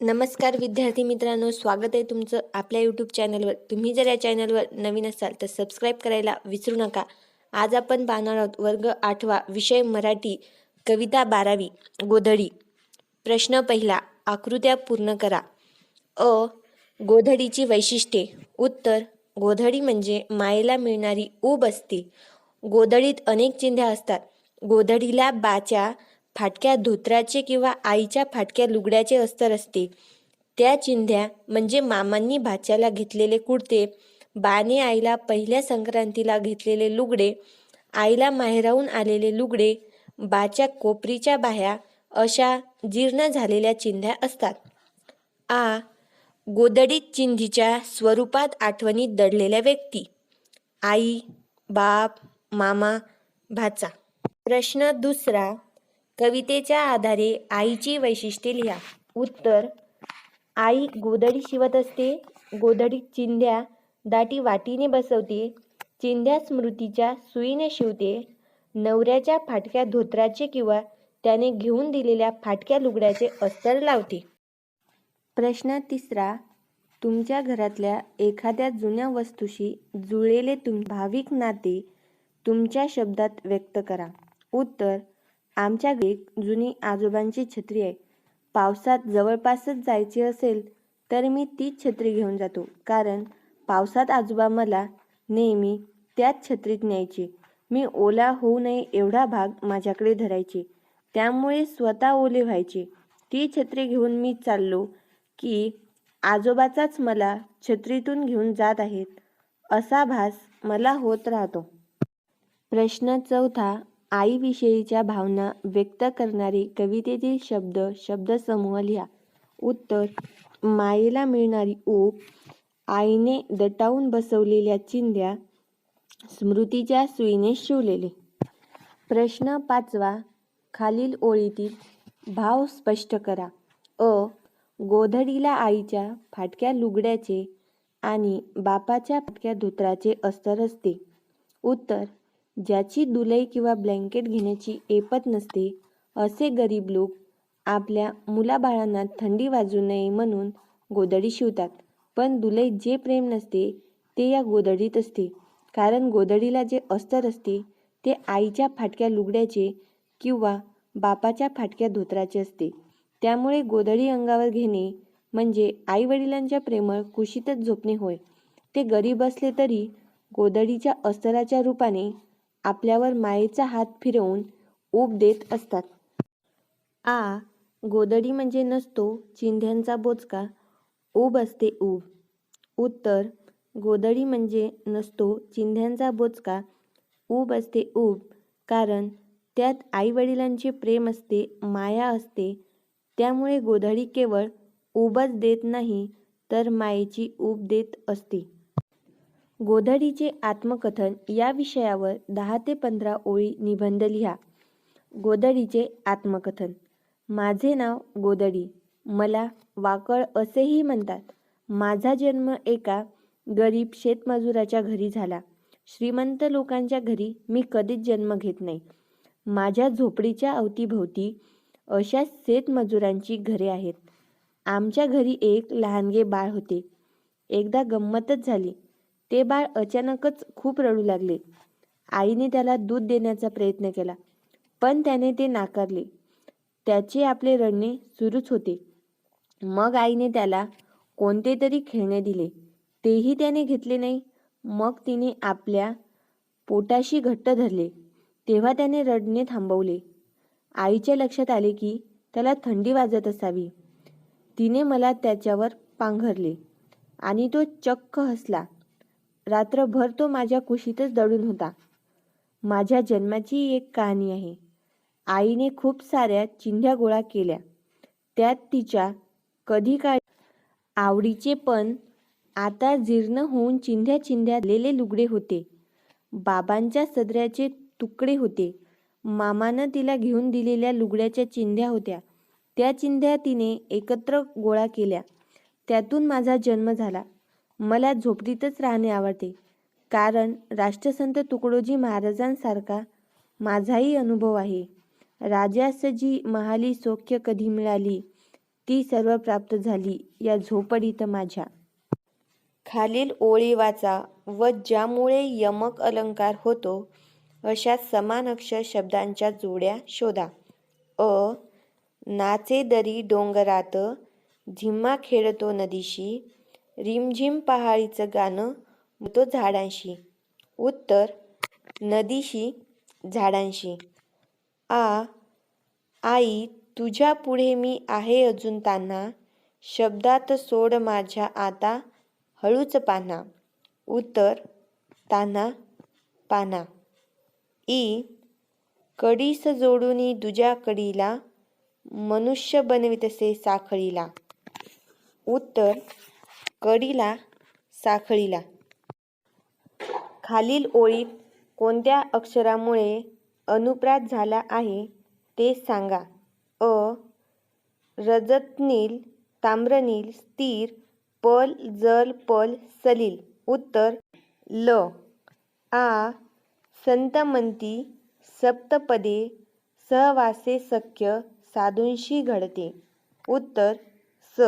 नमस्कार विद्यार्थी मित्रांनो स्वागत आहे तुमचं आपल्या यूट्यूब चॅनलवर तुम्ही जर या चॅनलवर नवीन असाल तर सबस्क्राईब करायला विसरू नका. आज आपण पाहणार आहोत वर्ग आठवा विषय मराठी कविता बारावी गोधडी. प्रश्न पहिला आकृत्या पूर्ण करा. अ गोधडीची वैशिष्ट्ये. उत्तर गोधडी म्हणजे मायेला मिळणारी ऊब असते. गोधडीत अनेक चिंध्या असतात. गोधडीला बाच्या फाटक्या धोत्राचे किंवा आईच्या फाटक्या लुगड्याचे अस्तर असते. त्या चिंध्या म्हणजे मामांनी भाच्याला घेतलेले कुडते बाने आईला पहिल्या संक्रांतीला घेतलेले लुगडे आईला माहेराहून आलेले लुगडे बाच्या कोपरीच्या बाह्या अशा जीर्ण झालेल्या चिंध्या असतात. आ. गोदडीत चिंधीच्या स्वरूपात आठवणीत दडलेल्या व्यक्ती. आई बाप मामा भाचा. प्रश्न दुसरा. कवितेच्या आधारे आईची वैशिष्ट्ये लिहा. उत्तर आई गोधडी शिवत असते गोधडी चिंध्या दाटी वाटीने बसवते चिंध्या स्मृतीच्या सुईने शिवते नवऱ्याच्या फाटक्या धोत्राचे किंवा त्याने घेऊन दिलेल्या फाटक्या लुगड्याचे अस्तर लावते. प्रश्न तिसरा तुमच्या घरातल्या एखाद्या जुन्या वस्तूशी जुळलेले तुम भाविक नाते तुमच्या शब्दात व्यक्त करा. उत्तर आमच्या घरी एक जुनी आजोबांची छत्री आहे. पावसात जवळपासच जायचे असेल तर मी तीच छत्री घेऊन जातो. कारण पावसात आजोबा मला नेहमी त्याच छत्रीत न्यायचे. मी ओला होऊ नये एवढा भाग माझ्याकडे धरायचे. त्यामुळे स्वतः ओले व्हायचे. ती छत्री घेऊन मी चाललो की आजोबाचाच मला छत्रीतून घेऊन जात आहेत असा भास मला होत राहतो. प्रश्न चौथा आईविषयीच्या भावना व्यक्त करणारे कवितेतील शब्द शब्दसमूह लिहा. उत्तर मायेला मिळणारी ऊब आईने दटावून बसवलेल्या चिंध्या स्मृतीच्या सुईने शिवलेले. प्रश्न पाचवा खालील ओळीतील भाव स्पष्ट करा. अ गोधडीला आईच्या फाटक्या लुगड्याचे आणि बापाच्या फाटक्या धोत्राचे अस्तर असते. उत्तर ज्याची दुलई किंवा ब्लँकेट घेण्याची एपत नसते असे गरीब लोक आपल्या मुलाबाळांना थंडी वाजू नये म्हणून गोधडी शिवतात. पण दुलईत जे प्रेम नसते ते या गोधडीत असते. कारण गोधडीला जे अस्तर असते ते आईच्या फाटक्या लुगड्याचे किंवा बापाच्या फाटक्या धोत्राचे असते. त्यामुळे गोधडी अंगावर घेणे म्हणजे आईवडिलांच्या प्रेमळ कुशीतच झोपणे होय. ते गरीब असले तरी गोधडीच्या अस्तराच्या रूपाने आपल्यावर मायेचा हात फिरवून ऊब देत असतात. आ गोदडी म्हणजे नसतो चिंध्यांचा बोचका. ऊब असते ऊब. उत्तर गोदडी म्हणजे नसतो चिंध्यांचा बोचका. ऊब असते ऊब कारण त्यात आईवडिलांचे प्रेम असते माया असते. त्यामुळे गोधडी केवळ ऊबच देत नाही तर मायेची ऊब देत असते. गोधडीचे आत्मकथन या विषयावर दहा ते पंधरा ओळी निबंध लिहा. गोधडीचे आत्मकथन. माझे नाव गोदडी मला वाकळ असेही म्हणतात. माझा जन्म एका गरीब शेतमजुराच्या घरी झाला. श्रीमंत लोकांच्या घरी मी कधीच जन्म घेत नाही. माझ्या झोपडीच्या अवतीभोवती अशा शेतमजुरांची घरे आहेत. आमच्या घरी एक लहानगे बाळ होते. एकदा गंमतच झाली. ते बाळ अचानकच खूप रडू लागले. आईने त्याला दूध देण्याचा प्रयत्न केला पण त्याने ते नाकारले. त्याचे आपले रडणे सुरूच होते. मग आईने त्याला कोणते तरी खेळणे दिले. तेही त्याने घेतले नाही. मग तिने आपल्या पोटाशी घट्ट धरले. तेव्हा त्याने रडणे थांबवले. आईच्या लक्षात आले की त्याला थंडी वाजत असावी. तिने मला त्याच्यावर पांघरले आणि तो चक्क हसला. रात्रभर तो माझ्या कुशीतच दडून होता. माझ्या जन्माची एक कहाणी आहे. आईने खूप साऱ्या चिंध्या गोळा केल्या. त्यात तिच्या कधी काळ आवडीचे पण आता जीर्ण होऊन चिंध्या चिंध्या लेले लुगडे होते. बाबांच्या सदऱ्याचे तुकडे होते. मामानं तिला घेऊन दिलेल्या लुगड्याच्या चिंध्या होत्या. त्या चिंध्या तिने एकत्र गोळा केल्या. त्यातून माझा जन्म झाला. मला झोपडीतच राहणे आवडते. कारण राष्ट्रसंत तुकडोजी महाराजांसारखा माझाही अनुभव आहे. राजास जी महाली सौख्य कधी मिळाली ती सर्व प्राप्त झाली या झोपडीत माझ्या. खालील ओळी वाचा व ज्यामुळे यमक अलंकार होतो अशा समान अक्षर शब्दांच्या जोड्या शोधा. अ नाचे दरी डोंगरात झिम्मा खेळतो नदीशी रिमझिम पहाडीचं गाणं तो झाडांशी. उत्तर नदीशी झाडांशी. आ आई तुझ्या पुढे मी आहे अजून तान्हा. शब्दात सोड माझ्या आता हळूच पाना उत्तर ताना पाना ई कडीस जोडूनी दुजा कडीला मनुष्य बनवितसे साखळीला. उत्तर कडीला साखळीला. खालील ओळीत कोणत्या अक्षरामुळे अनुप्रास झाला आहे ते सांगा. अ. रजतनील ताम्रनील स्थिर पल जल पल सलील. उत्तर ल. आ. संतमंती सप्तपदे सहवासे सख्य साधूंशी घडते. उत्तर स.